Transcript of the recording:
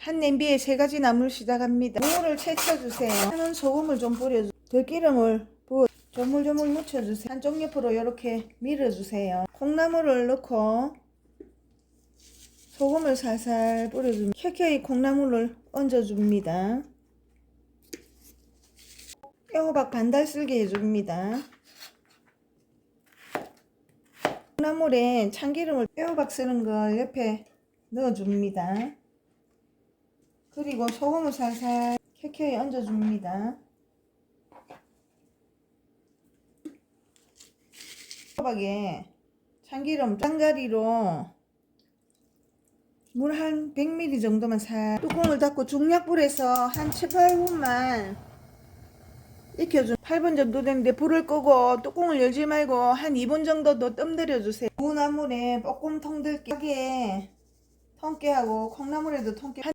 한 냄비에 세 가지 나물 시작합니다. 무를 채쳐주세요. 하는 소금을 좀 뿌려주세요. 들기름을 부어 조물조물 묻혀주세요. 한쪽 옆으로 이렇게 밀어주세요. 콩나물을 넣고 소금을 살살 뿌려줍니다. 켜켜이 콩나물을 얹어줍니다. 애호박 반달 쓸게 해줍니다. 콩나물에 참기름을 애호박 쓰는 걸 옆에 넣어줍니다. 그리고 소금을 살살 켜켜이 얹어줍니다. 호박에 참기름 짱자리로 물 한 100ml 정도만 살 뚜껑을 닫고 중약불에서 한 7, 8분만 익혀준 8분 정도 됐는데 불을 끄고 뚜껑을 열지 말고 한 2분 정도 더 뜸들여 주세요 무나물에 볶음 통들기에 통깨하고 콩나물에도 통깨